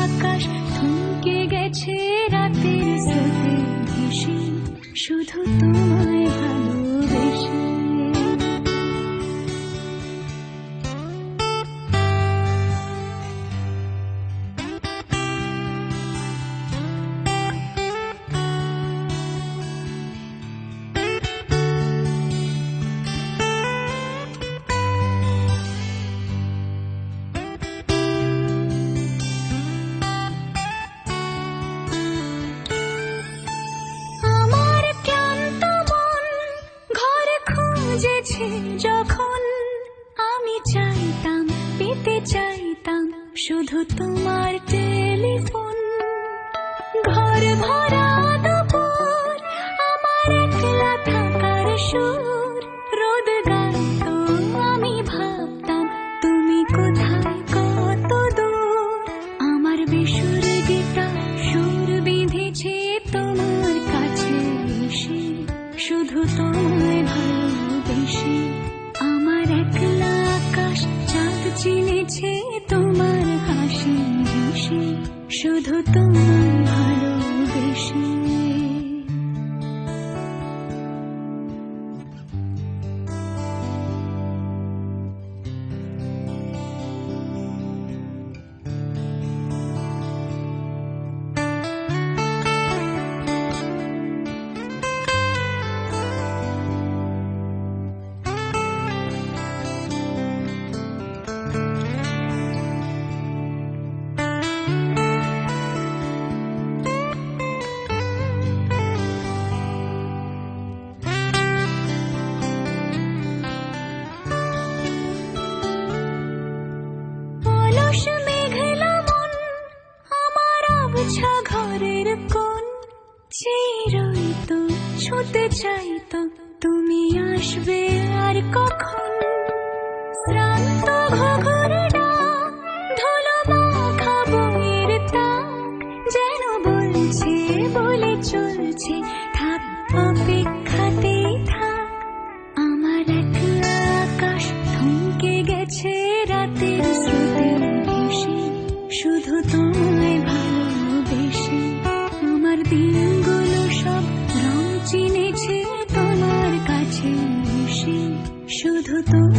আকাশ গেছে শুধু তোমায় ভালোবেসে খুঁজেছে যখন আমি চাইতাম পেতে চাইতাম শুধু তোমার টেলিফোন। ঘর ভরা চিনেছে তোমার হেসে শুধু তোমার ভালোবেসে। আবছা ঘরের কোণ, চিরই তো ছুতে চাইতো তুমি আসবে আর কখন? শ্রান্ত ডাক, ধুলো মাখা বইয়ের তাক, যেন বলছে, বলে চলছে, থাক অপেক্ষাতেই চিনেছে তোমার